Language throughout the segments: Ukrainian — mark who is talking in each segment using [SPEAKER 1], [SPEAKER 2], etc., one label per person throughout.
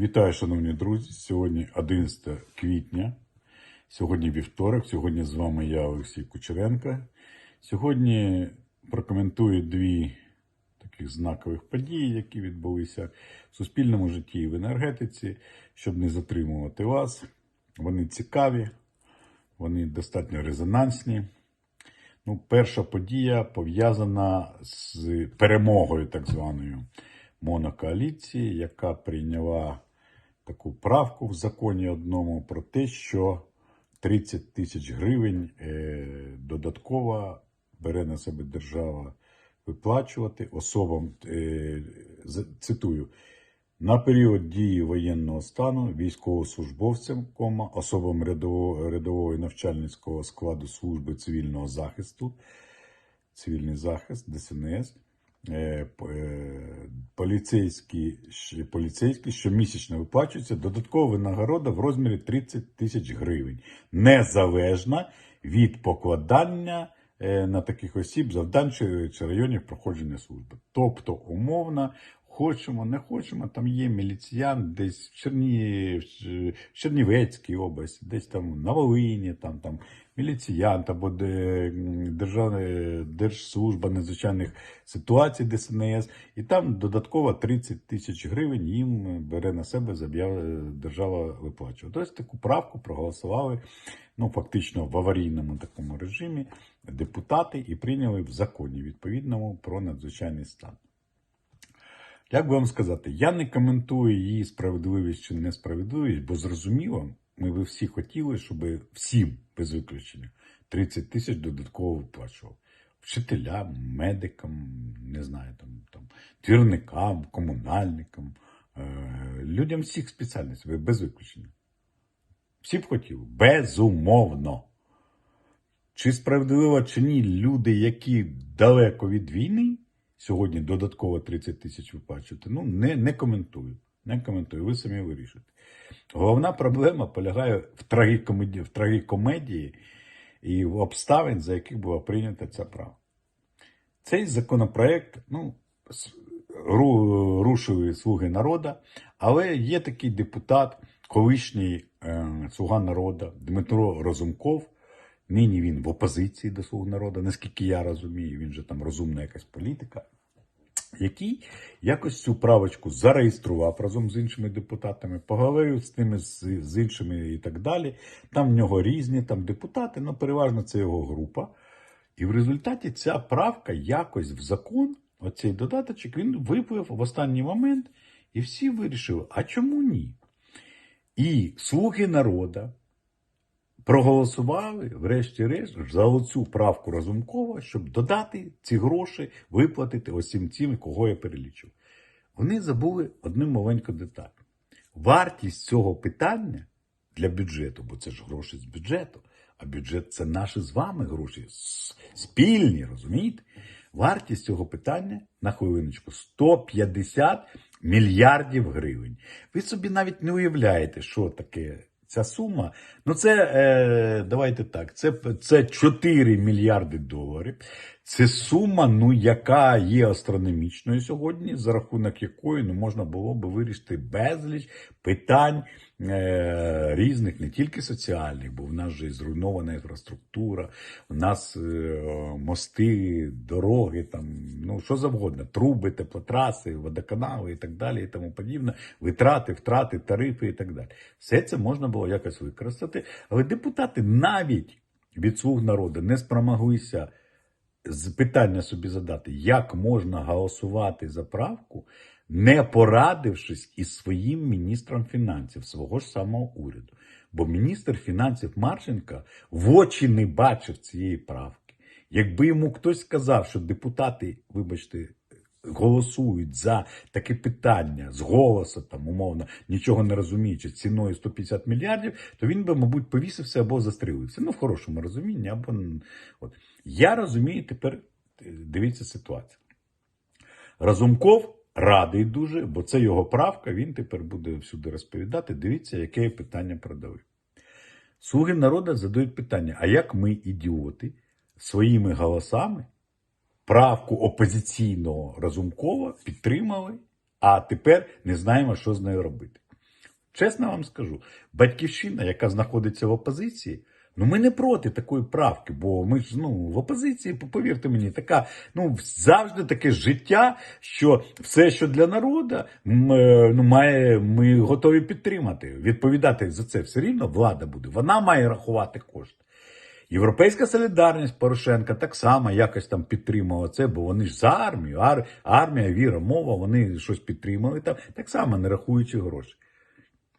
[SPEAKER 1] Вітаю, шановні друзі. Сьогодні 11 квітня, сьогодні вівторок. Сьогодні з вами я, Олексій Кучеренко. Сьогодні прокоментую дві таких знакових події, які відбулися в суспільному житті і в енергетиці, щоб не затримувати вас. Вони цікаві, вони достатньо резонансні. Ну, перша подія пов'язана з перемогою так званою монокоаліції, яка прийняла таку правку в законі одному про те, що 30 тисяч гривень е, додатково бере на себе держава виплачувати особам, е, цитую, на період дії воєнного стану військовослужбовцям, кома, особам рядового, рядового і навчальницького складу служби цивільного захисту, цивільний захист, ДСНС, поліцейські, поліцейські щомісячно виплачується додаткова винагорода в розмірі 30 тисяч гривень, незалежна від покладання е, на таких осіб завдань чи районів проходження служби. Тобто, умовно, хочемо, не хочемо, там є міліціян десь в, Черні... в Чернівецькій області, десь там на Волині, там, там міліціян або державна держслужба надзвичайних ситуацій ДСНС, і там додатково 30 тисяч гривень їм бере на себе держава виплачує. Тобто таку правку проголосували ну, фактично в аварійному такому режимі депутати і прийняли в законі відповідному про надзвичайний стан. Як би вам сказати, я не коментую її справедливість чи несправедливість, бо зрозуміло, ми би всі хотіли, щоб всім, без виключення, 30 тисяч додатково виплачував. Вчителям, медикам, не знаю, там, там, твірникам, комунальникам, е, людям всіх спеціальностей, без виключення. Всі б хотіли. Безумовно. Чи справедливо, чи ні, люди, які далеко від війни, сьогодні додатково 30 тисяч виплачувати, ну, не, не коментую. Не коментую, ви самі вирішуєте. Головна проблема полягає в трагікомедії, в трагікомедії і в обставин, за яких була прийнята ця права. Цей законопроект, ну, ру- рушили слуги народу, але є такий депутат, колишній е, слуга народу Дмитро Розумков. Нині він в опозиції до слуг народу, наскільки я розумію, він же там розумна якась політика, який якось цю правочку зареєстрував разом з іншими депутатами, поговорив з ними з, з іншими і так далі. Там в нього різні там депутати, ну переважно це його група. І в результаті ця правка якось в закон, оцей додаточок, він виплив в останній момент, і всі вирішили, а чому ні? І слуги народа проголосували, врешті-решт, за оцю правку Разумкова, щоб додати ці гроші, виплатити усім тим, кого я перелічив. Вони забули одну маленьку деталь. Вартість цього питання для бюджету, бо це ж гроші з бюджету, а бюджет це наші з вами гроші спільні, розумієте? Вартість цього питання на хвилиночку 150 мільярдів гривень. Ви собі навіть не уявляєте, що таке ця сума. Ну, це е, давайте так, це, це 4 мільярди доларів. Це сума, ну, яка є астрономічною сьогодні, за рахунок якої ну, можна було би вирішити безліч питань е, різних, не тільки соціальних, бо в нас же і зруйнована інфраструктура, у нас е, мости, дороги, там, ну що завгодно, труби, теплотраси, водоканали і так далі, і тому подібне, витрати, втрати, тарифи і так далі. Все це можна було якось використати, але депутати навіть від слуг народу не спромоглися питання собі задати, як можна голосувати за правку, не порадившись із своїм міністром фінансів свого ж самого уряду. Бо міністр фінансів Марченка в очі не бачив цієї правки. Якби йому хтось сказав, що депутати, вибачте, голосують за таке питання з голосу, там умовно, нічого не розуміючи, ціною 150 мільярдів, то він би, мабуть, повісився або застрелився. Ну, в хорошому розумінні, або от. Я розумію тепер, е, дивіться ситуацію. Разумков радий дуже, бо це його правка, він тепер буде всюди розповідати. Дивіться, яке питання продали. Слуги народу задають питання: а як ми, ідіоти, своїми голосами правку опозиційного Разумкова підтримали, а тепер не знаємо, що з нею робити. Чесно вам скажу, батьківщина, яка знаходиться в опозиції, ну ми не проти такої правки, бо ми ж ну в опозиції, повірте мені, така ну завжди таке життя, що все, що для народу, е, ну має, ми готові підтримати. Відповідати за це все рівно влада буде. Вона має рахувати кошти. Європейська солідарність Порошенка так само якось там підтримувала це, бо вони ж за армію, ар, армія, віра, мова, вони щось підтримали там, так само не рахуючи гроші.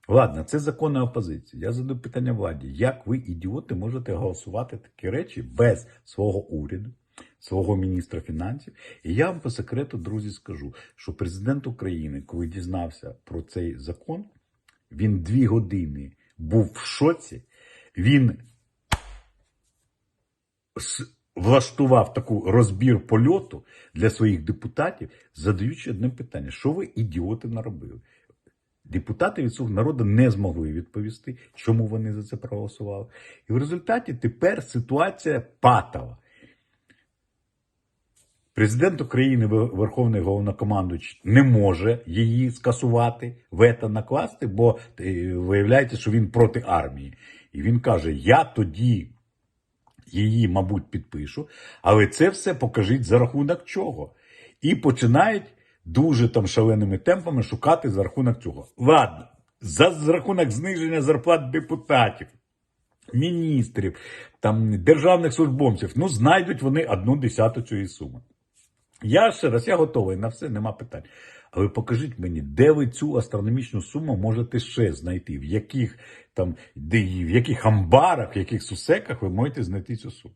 [SPEAKER 1] Ладно, це законна опозиція. Я задаю питання владі. Як ви, ідіоти, можете голосувати такі речі без свого уряду, свого міністра фінансів? І я вам по секрету, друзі, скажу, що президент України, коли дізнався про цей закон, він дві години був в шоці. Він влаштував таку розбір польоту для своїх депутатів, задаючи одне питання: що ви ідіоти наробили? Депутати від слуг народу не змогли відповісти, чому вони за це проголосували. І в результаті тепер ситуація патова. Президент України, Верховний головнокомандуючий, не може її скасувати, вето накласти, бо е, виявляється, що він проти армії. І він каже: Я тоді її, мабуть, підпишу, але це все покажіть за рахунок чого. І починають дуже там шаленими темпами шукати за рахунок цього. Ладно, за, за рахунок зниження зарплат депутатів, міністрів, там, державних службовців, ну, знайдуть вони одну десяту цієї суми. Я ще раз, я готовий на все, нема питань. Але покажіть мені, де ви цю астрономічну суму можете ще знайти, в яких там, де, в яких амбарах, в яких сусеках ви можете знайти цю суму.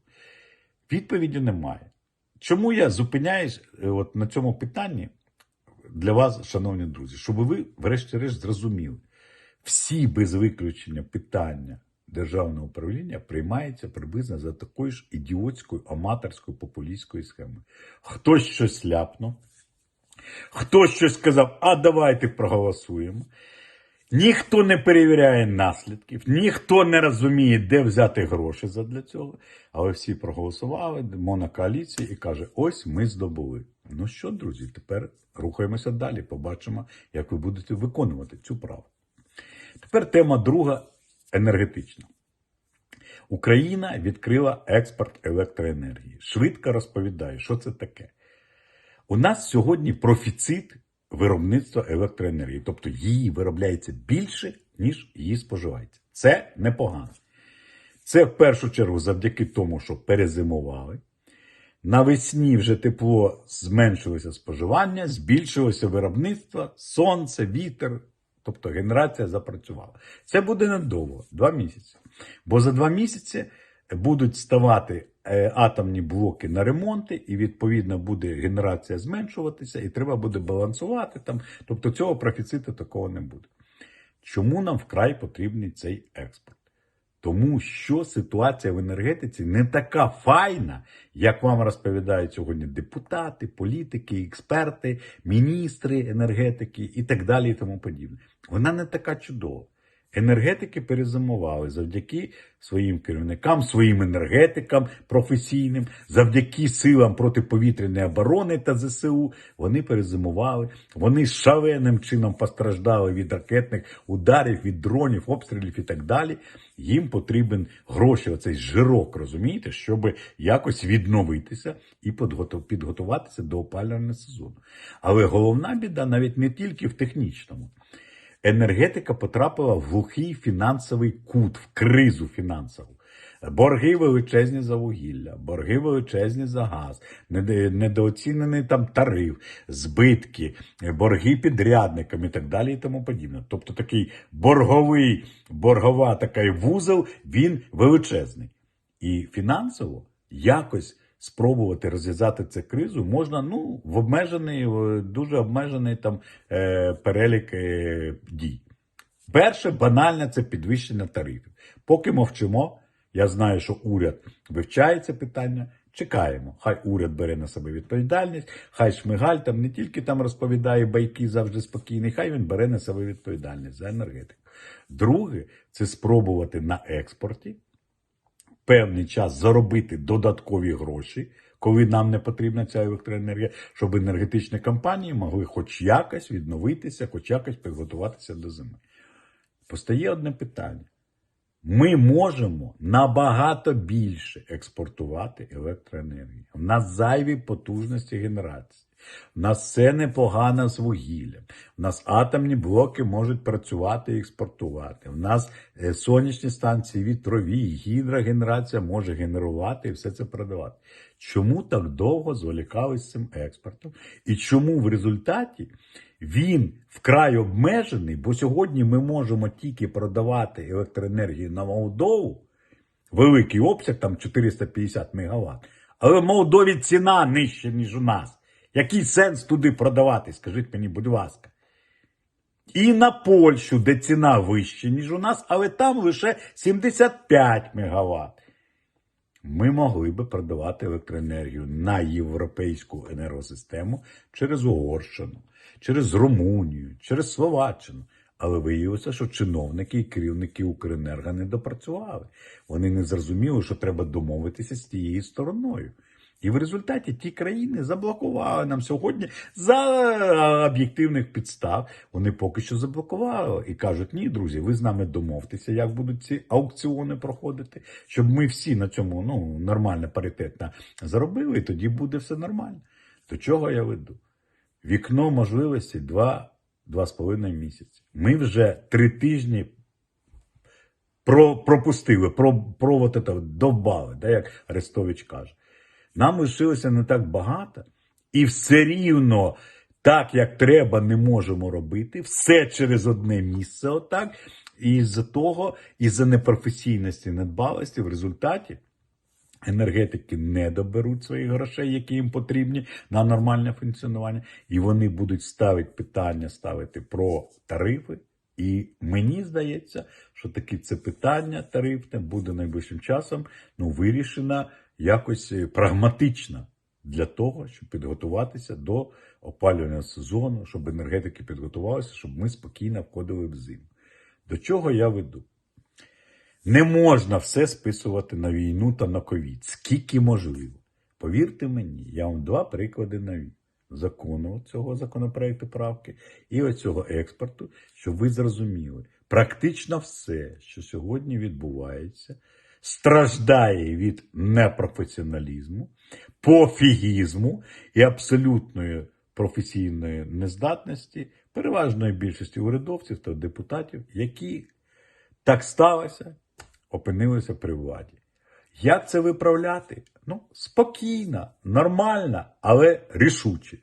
[SPEAKER 1] Відповіді немає. Чому я зупиняюсь е, от на цьому питанні для вас, шановні друзі, щоб ви, врешті-решт, зрозуміли, всі без виключення питання державного управління приймаються приблизно за такою ж ідіотською, аматорською, популістською схемою. Хтось щось ляпнув, хтось щось сказав, а давайте проголосуємо. Ніхто не перевіряє наслідків, ніхто не розуміє, де взяти гроші задля цього. Але всі проголосували, монокоаліція і каже: ось ми здобули. Ну що, друзі, тепер рухаємося далі. Побачимо, як ви будете виконувати цю правду. Тепер тема друга енергетична. Україна відкрила експорт електроенергії. Швидко розповідаю, що це таке. У нас сьогодні профіцит виробництва електроенергії, тобто її виробляється більше, ніж її споживається. Це непогано. Це в першу чергу завдяки тому, що перезимували. Навесні вже тепло зменшилося споживання, збільшилося виробництво, сонце, вітер, тобто генерація запрацювала. Це буде недовго, два місяці. Бо за два місяці будуть ставати е, атомні блоки на ремонти, і відповідно буде генерація зменшуватися, і треба буде балансувати там. Тобто цього профіциту такого не буде. Чому нам вкрай потрібний цей експорт? Тому що ситуація в енергетиці не така файна, як вам розповідають сьогодні депутати, політики, експерти, міністри енергетики і так далі, і тому подібне. Вона не така чудова. Енергетики перезимували завдяки своїм керівникам, своїм енергетикам професійним, завдяки силам протиповітряної оборони та ЗСУ. Вони перезимували. Вони шаленим чином постраждали від ракетних ударів, від дронів, обстрілів і так далі. Їм потрібен гроші, оцей жирок, розумієте, щоб якось відновитися і підготуватися до опалювального сезону. Але головна біда навіть не тільки в технічному енергетика потрапила в глухий фінансовий кут, в кризу фінансову. Борги величезні за вугілля, борги величезні за газ, недооцінений там тариф, збитки, борги підрядникам і так далі, і тому подібне. Тобто такий борговий, боргова такий вузол, він величезний. І фінансово якось спробувати розв'язати цю кризу можна ну, в обмежений, е, дуже обмежений там е, перелік е, дій. Перше, банальне це підвищення тарифів. Поки мовчимо, я знаю, що уряд вивчає це питання. Чекаємо. Хай уряд бере на себе відповідальність, хай Шмигаль там не тільки там розповідає байки завжди спокійний, хай він бере на себе відповідальність за енергетику. Друге, це спробувати на експорті певний час заробити додаткові гроші, коли нам не потрібна ця електроенергія, щоб енергетичні компанії могли хоч якось відновитися, хоч якось підготуватися до зими. постає одне питання. Ми можемо набагато більше експортувати електроенергії. У нас зайві потужності генерації. У нас все непогано з вугіллям. У нас атомні блоки можуть працювати і експортувати. У нас е, сонячні станції, вітрові, гідрогенерація може генерувати і все це продавати. Чому так довго зволікали з цим експортом? І чому в результаті він вкрай обмежений, бо сьогодні ми можемо тільки продавати електроенергію на Молдову, великий обсяг, там 450 МВт, але в Молдові ціна нижча, ніж у нас. Який сенс туди продавати, скажіть мені, будь ласка. І на Польщу, де ціна вища, ніж у нас, але там лише 75 МВт. Ми могли би продавати електроенергію на європейську енергосистему через Угорщину, через Румунію, через Словаччину. Але виявилося, що чиновники і керівники Укренерго не допрацювали. Вони не зрозуміли, що треба домовитися з тією стороною. І в результаті ті країни заблокували нам сьогодні за об'єктивних підстав. Вони поки що заблокували і кажуть: ні, друзі, ви з нами домовтеся, як будуть ці аукціони проходити, щоб ми всі на цьому ну, нормально, паритетно заробили, і тоді буде все нормально. До чого я веду? Вікно можливості два, два з половиною місяці. Ми вже три тижні про, пропустили, про, про это, довбали, да, як Арестович каже. Нам лишилося не так багато, і все рівно, так як треба, не можемо робити. Все через одне місце, отак. І з-за того, із-за непрофесійності, недбалості, в результаті енергетики не доберуть своїх грошей, які їм потрібні на нормальне функціонування, і вони будуть ставити питання, ставити про тарифи. І мені здається, що таки це питання тарифне буде найближчим часом ну, вирішено якось е, прагматично для того, щоб підготуватися до опалювального сезону, щоб енергетики підготувалися, щоб ми спокійно входили в зиму. До чого я веду? Не можна все списувати на війну та на ковід, скільки можливо. Повірте мені, я вам два приклади навів закону цього законопроекту правки і оцього експорту, щоб ви зрозуміли, практично все, що сьогодні відбувається, страждає від непрофесіоналізму, пофігізму і абсолютної професійної нездатності переважної більшості урядовців та депутатів, які так сталося, опинилися при владі. Як це виправляти? Ну, спокійно, нормально, але рішуче.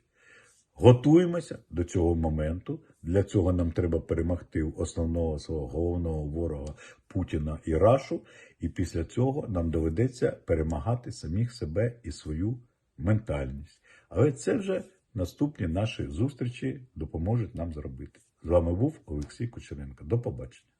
[SPEAKER 1] Готуємося до цього моменту. Для цього нам треба перемогти основного свого головного ворога Путіна і Рашу. І після цього нам доведеться перемагати самих себе і свою ментальність. Але це вже наступні наші зустрічі допоможуть нам зробити. З вами був Олексій Кучеренко. До побачення.